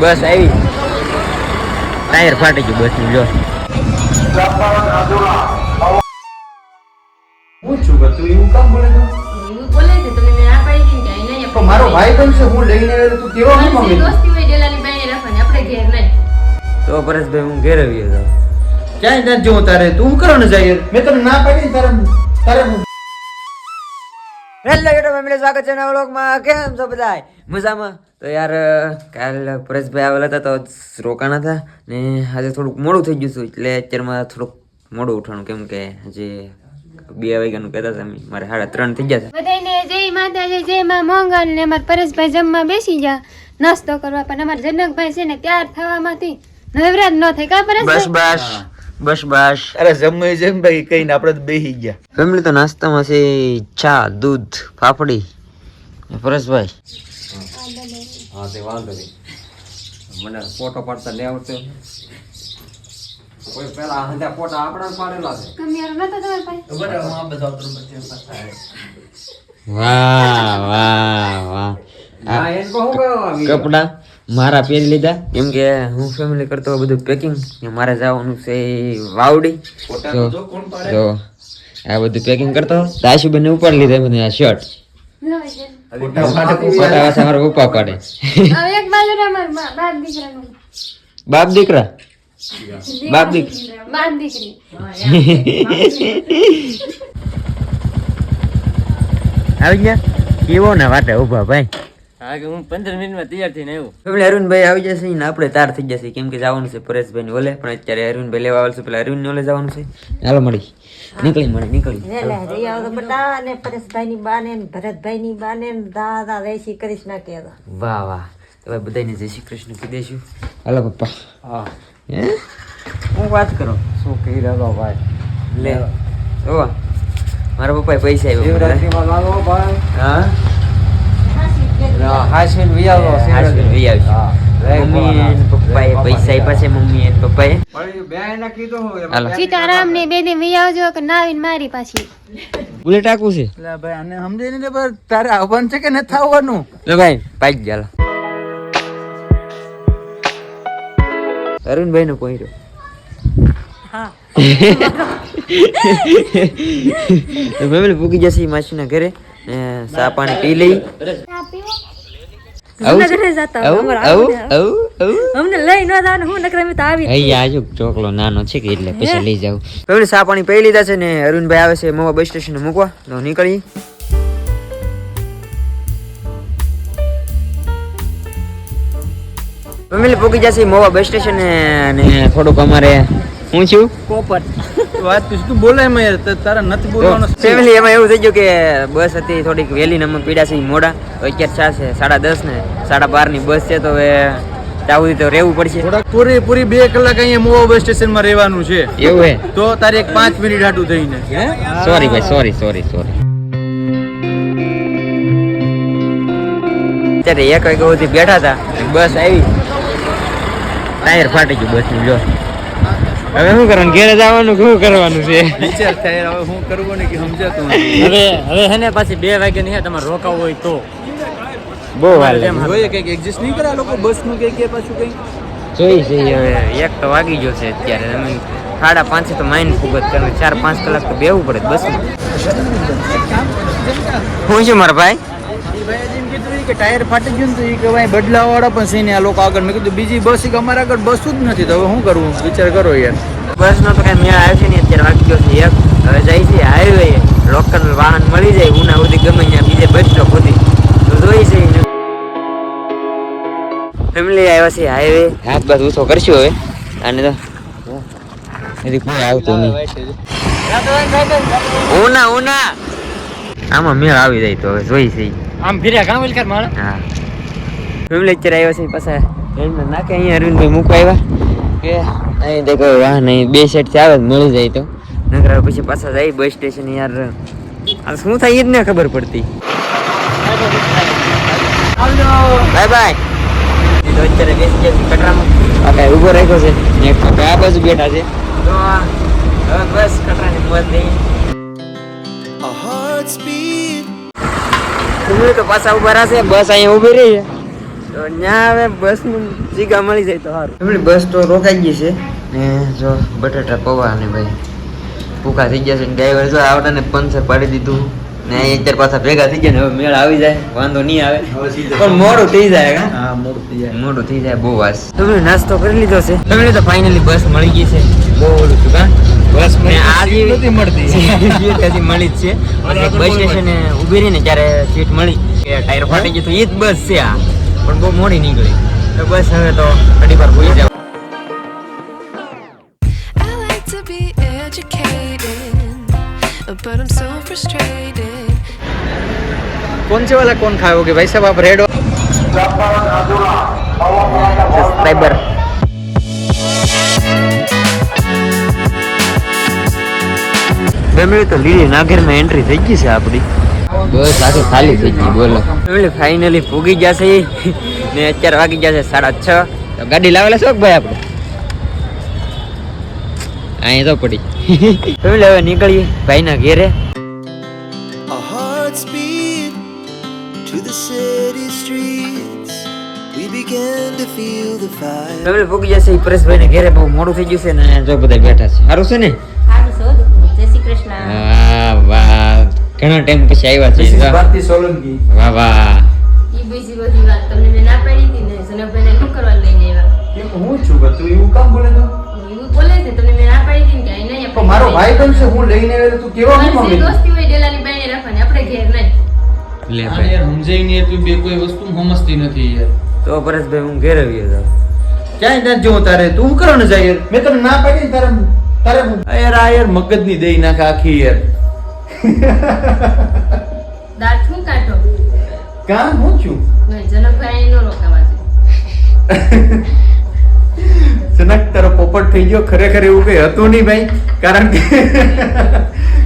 બસ આવી. ટાયર ફાટી ગયું બસનું જો મારો ભાઈ છે હું લઈને આવ્યો તું કેવા હું માણસની દોસ્તી હોય ડેલાની બાઈને રાખવાની આપણે ઘેર નહીં. તો પરેશભાઈ હું ઘેર આવી હતો ક્યાંય ત્યાં જવું તારે તું કરો ને જાય? મેં તને ના પાડી તારે તારે હેલો યુટ્યુબ ફેમિલી સ્વાગત છે નવા વ્લોગમાં. કેમ છો બધા મજામાં? તો યાર કાલ પરેશભાઈ આવેલા હતા તો રોકાણા હતા ને આજે થોડુંક મોડું થઈ ગયું હતું એટલે અત્યારમાં થોડુંક મોડું ઉઠવાનું કેમ કે હજી બે વાગ્યાનું કહેતા હતા મારે સાડા ત્રણ થઈ ગયા બધાને જય માતાજી જય માં મોંગલ ને અમારા પરેશભાઈ જમવા બેસી જા નાસ્તો કરવા પણ અમારા જનકભાઈ છે ને ત્યાર થવામાંથી નવરાત ન થાય કા બસ બસ બસ બસ. અરે જમે જેમ ભાઈ કહીને આપણે તો બેસી ગયા. ફેમિલી તો નાસ્તામાં છે ચા દૂધ ફાફડી. પરેશભાઈ? હા તે વાંધો નહીં. મને ફોટો પાડતા લે આવતો કોઈ પેલા હંધા ફોટા આપણા પાડેલા છે. કમિયારો નતો તમારા પાસે? વાહ વાહ વાહ. હા એને કહું કયો આવી કપડા મારા પહેરી લીધા. કેમ કે હું ફેમિલી કરતો બધું પેકિંગ મારે જવાનું છે વાવડી. જો જો આ બધું પેકિંગ કરતો દાશુબેન ઉપાડી લીધા બધું આ શર્ટ બાપ દીકરા? બાપ દીકરી. આવી ગયા? કેવો ને વાટે ઊભા ભાઈ? હા કે હું પંદર મિનિટમાં તૈયાર થઈને આવ્યો. ફેમિલી અરુણભાઈ આવી જશે ને આપણે તાર થઈ જશે. કેમ કે જવાનું છે પરેશભાઈ ને ઓલે પણ અત્યારે અરુણભાઈ લેવા આવશે પેલા અરુણ ને ઓલે જવાનું છે. હાલો મળી. નીકળી મળે નીકળી. લે લે જઈ આવો તો બધા અને પરેશભાઈની બાને ને ભરતભાઈની બાને ને દાદા વેસી કરીશ ના કહેતા વાહ વાહ. તો ભાઈ બધાને જય શ્રી કૃષ્ણ કહી દઈશું હાલો પપ્પા. હા. હે? હું વાત કરો? શું કહી રહ્યો ભાઈ? લે. ઓ મારા પપ્પાએ પૈસા આવ્યો શિવરાત્રીમાં લાવો ભાઈ. હા? હાસવીને વી આવશે. હા લે મમ્મી અને પપ્પાએ પૈસા આપ્યા છે મમ્મી અને પપ્પાએ. ના કીધું હું એમ. હાલો. સીતારામ ને બે દી વી આવજો કે નાવીને મારી પાછી. બુલેટ આખું છે? એટલે ભાઈ આને સમજે નહીં ને તારે આવવાનું છે કે ન આવવાનું? લો ભાઈ પાઈ જ ચાલો અરુણભાઈ નો પોઈરો ફેમિલી પૂગી જશે માસીના ઘરે. ને ચા પાણી પી લઈ. ન જવાનું હું નકર અમે તો આવી અહીંયા આજુ ચોકલો નાનો છે કે એટલે પછી લઈ જાવ ચા પાણી પી લીધા છે ને અરુણભાઈ આવે છે મવા બસ સ્ટેશન મૂકવા. તો નીકળી. ફેમિલી પોકી જશે મોવા બસ સ્ટેશન ને થોડુંક અમારે હું છું? વાત કીધું તું બોલે એમાં યાર તારા નથી બોલવાનો ફેમિલી એમાં એવું થઈ ગયું કે બસ હતી થોડીક વહેલી ને અમે પીડા છે મોડા. અત્યારે ચા છે સાડા દસ ને સાડા બારની બસ છે તો હવે ત્યાં તો રહેવું પડશે. પૂરી પૂરી બે કલાક અહીંયા મોવા બસ સ્ટેશનમાં રહેવાનું છે. એવું હે? તો તારે એક પાંચ મિનિટ હાટું થઈને. સોરી ભાઈ સોરી સોરી સોરી અત્યારે એક વાગ્યા સુધી બેઠા હતા બસ આવી. ટાયર ફાટી ગયું બસનું જો. હવે શું કરવાનું? ઘેરે જવાનું શું કરવાનું છે? વિચાર થાય હવે શું કરવું ને કે સમજાતું હવે હવે હે ને પાછી બે વાગે નહીં તમારે રોકાવું હોય તો. બહુ વાર લાગી. જોઈએ કંઈક એડજસ્ટ નહીં કરે લોકો? બસનું કંઈક કે પાછું કઈ? જોઈ જઈએ હવે. એક તો વાગી ગયો છે અત્યારે. અમે સાડા પાંચે તો માઇન ફુગત કરે. ચાર પાંચ કલાક તો બેવું પડે બસમાં. શું છે મારા ભાઈ? કે ટાયર ફાટી ગયું તો એ કે ભાઈ બદલાવા વાળા પણ છે ને આ લોકો આગળ. મેં કીધું બીજી બસ કે અમારા આગળ બસ જ નથી. તો હવે શું કરવું વિચાર કરો યાર. બસનો તો કઈ મેળ આવ્યો છે નહીં. અત્યારે વાગી ગયો છે એક. હવે જાય છે હાઈવે લોકલ વાહન મળી જાય. ઉના સુધી ગમે ત્યાં બીજે બસ સ્ટોપ સુધી તો જોઈ છે ફેમિલી આવ્યા છે હાઈવે હાથ બાથ ઓછો કરશું હવે? અને તો. કોઈ આવતું નહીં. ઉના ઉના. આમાં મેળ આવી જાય તો હવે જોઈ છે. આમ ફર્યા કામ કર મારે હા. અત્યારે આવ્યા છે પાછા ટ્રેનમાં નાખે અહીંયા અરવિંદભાઈ મૂકવા આવ્યા કે અહીં દેખો વાહન અહીં બે સેટથી આવે તો મળી જાય તો. નકર પછી પાછા જાય બસ સ્ટેશન યાર. આ શું થાય એ જ ને ખબર પડતી. બાય બાય તો અત્યારે બેસી ગયા કટરામાં. કાંઈ ઊભો રાખ્યો છે? ને એક આ બાજુ બેઠા છે. તો હવે બસ કટરાની મોજ નહીં તો પાછા ઊભા રહેશે બસ અહીંયા ઊભી રહી તો ત્યાં હવે બસનું જીગા મળી જાય તો સારું. એમની બસ તો રોકાઈ ગઈ છે. ને જો બટાટા પૌવા ને ભાઈ ભૂખા થઈ ગયા છે ડ્રાઈવર જો આવતાને પંચર પાડી દીધું. ને અત્યારે પાછા ભેગા થઈ ગયા ને હવે મેળ આવી જાય. વાંધો નહીં આવે. પણ મોડું થઈ જાય હા. હા મોડું થઈ જાય. મોડું થઈ જાય બહુ વાસ. તમે નાસ્તો કરી લીધો છે. તમને તો ફાઇનલી બસ મળી ગઈ છે. બહુ ઓલું છું કા બસ મને આ જેવી નથી મળતી હજી મળી જ છે અને એક બસ સ્ટેશને ઊભી રહી ને ત્યારે સીટ મળી કે ટાયર ફાટી ગયું તો એ જ બસ છે આ પણ બહુ મોડી નીકળી તો બસ હવે તો ઘડી વાર ભૂલી જાવ I like to be educated, but I'm so frustrated. कौन से वाला कौन खाओगे भाई साहब आप रेड સબસ્ક્રાઈબર ફેમિલી તો લીલી નાગરમાં એન્ટ્રી થઈ ગઈ છે આપણી. બસ આખી ખાલી થઈ ગઈ બોલો. ફેમિલી ફાઇનલી પૂગી ગયા છે. ને અત્યારે વાગી ગયા છે સાડા છ. તો ગાડી લાવેલા છો ભાઈ આપણે? અહીં તો પડી. ફેમિલી હવે નીકળીએ ભાઈના ઘેરે. ફેમિલી પૂગી જશે પરેશભાઈ ને ઘેરે બહુ મોડું થઈ ગયું છે ને જો બધા બેઠા છે. સારું છે ને? કૃષ્ણ. વાહ વાહ. ઘણા ટાઈમ પછી આવ્યા છે વાહ. ભારતી સોલંકી. વાહ વાહ. ઈ બીજી બધી વાત તમને મેં ના પાડી હતી ને સનકભાઈને શું કરવા લઈને આવ્યા? કેમ હું છું કે તું એવું કામ બોલે તો? એવું બોલે છે તમને મેં ના પાડી હતી ને કે નહીં તો મારો ભાઈ બન છે હું લઈને આવ્યો તું કેવા તમારી કેમ દોસ્તી હોય ડેલાની બાઈને રાખવાની આપણે ઘેર નહીં. લે યાર ભાઈ. સમજાય નહીં તું બે કોઈ વસ્તુ સમજતી નથી યાર. તો પરેશભાઈ હું ઘેર આવ્યો હતો ક્યાંય ત્યાં જો તારે તું હું કરવાનું જાય યાર? મેં તને ના પાડી ને તારે તારે યાર આ યાર મગજની દઈ નાખ આખી યાર. દાંત શું કાઢો? કામ હું છું? જનકભાઈ નો રોકાવા જનક તારો પોપટ થઈ ગયો ખરેખર એવું કઈ હતું નહીં ભાઈ. કારણ કે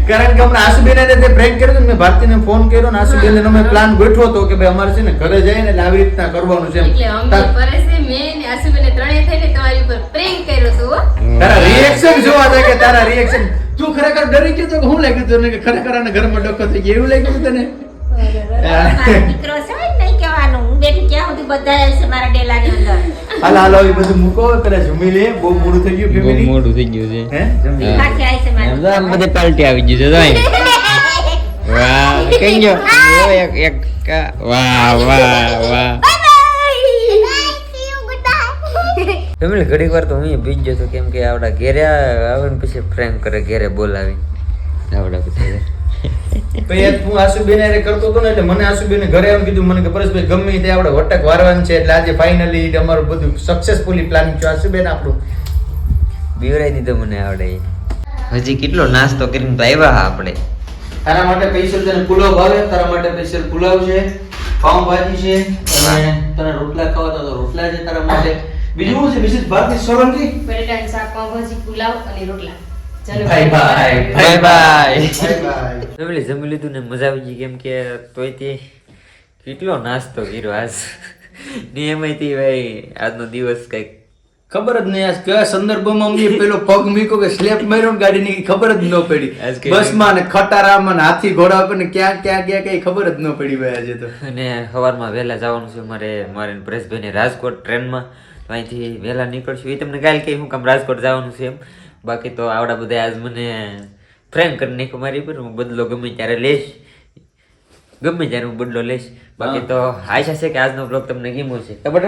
કારણ કે હમણાં આશુબેને તે પ્રેન્ક કર્યો મેં ભારતીને ફોન કર્યો ને આશુબેન નો મેં પ્લાન ગોઠવો હતો કે ભાઈ અમારે છે ને ઘરે જઈને એટલે આવી રીતના કરવાનું છે એમ. એટલે અમે પરેશે મેં ને આશુબેને ત્રણેય થઈને તમારી ઉપર પ્રેમ કર્યો હતો હો. તારા રિએક્શન જોવા જાય કે તારા રિએક્શન તું ખરેખર ડરી ગયો તો કે હું લાગ્યું તને કે ખરેખર આને ઘરમાં ડખો થઈ ગયો? એવું લાગ્યું તને? દીકરો છે નહીં કહેવાનું. હું બેઠી ક્યાં સુધી બધા છે મારા ડેલાની અંદર? હાલ હાલો એ બધું મૂકો. પેલા જમી લે. બહુ મોડું થઈ ગયું ફેમિલી મોડું થઈ ગયું છે. હે? જમી આમ બધે પાલટી આવી ગયું છે વાહ. કઈ ગયો એક એક વાહ વાહ વાહ. ફેમિલી ઘડીક વાર તો હું બીજ જતો કેમ કે આવડા ઘેરે આવે ને પછી ફ્રેમ કરે ઘેરે બોલાવી. આવડા બધા પછી હું તું આશુબેન હારે કરતો હતો ને એટલે મને આશુબેને ઘરે એમ કીધું મને કે પરેશભાઈ ગમે તે આપણે વટક વારવાનું છે એટલે આજે ફાઇનલી અમારું બધું સક્સેસફુલી પ્લાનિંગ છે આશુબેન આપણું. બીવરાઈ દીધો મને આવડે હજી કેટલો નાસ્તો કરીને તો આવ્યા હા આપણે. તારા માટે સ્પેશિયલ તને પુલાવ ભાવે? તારા માટે સ્પેશિયલ પુલાવ છે પાઉંભાજી છે અને તને રોટલા ખાવા તો રોટલા છે તારા માટે. બીજું શું છે? મિસિસ ભારતી સોલંકી? બટેટાનું શાક પાવભાજી પુલાવ અને રોટલા. Bye bye bye bye bye bye family જમી લીધું ને મજા આવી ગઈ. કેમ કે તોય તે કેટલો નાસ્તો કર્યો આજ. ને એમાંથી ભાઈ આજનો દિવસ કંઈક ખબર જ નહીં આજ કયા સંદર્ભમાં અમને પેલો પગ મીકો કે સ્લેપ માર્યો ને ગાડીની ખબર જ ન પડી. બસમાં ને ખટારામાં ને હાથી ઘોડા ઉપર ને ક્યાં ક્યાં ક્યાં કઈ ખબર જ ન પડી ભાઈ આજે તો. અને સવારમાં વહેલા જવાનું છે મારે મારે ને રાજકોટ ટ્રેનમાં. અહીંથી વહેલા નીકળશું. એ તમને કાલે કહી હું કામ રાજકોટ જવાનું છે એમ. બાકી તો આવડા બધા આજ મને ફ્રેન્ક કરી નાખ્યો મારી પર હું બદલો ગમે ત્યારે લઈશ. ગમે ત્યારે હું બદલો લઈશ. બાકી તો આશા છે કે આજનો બ્લોગ તમને ગમ્યો છે ખબર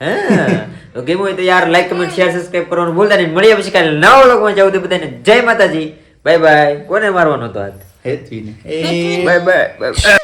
હા? તો ગમ્યું હોય તો યાર લાઈક કમેન્ટ શેર સબસ્ક્રાઈબ કરવાનું ભૂલતા નહીં. મળીએ પછી કાલે નવા બ્લોગમાં જવું તો બધાને જય માતાજી. બાય બાય કોને મારવાનો હતો હાથ? By bye by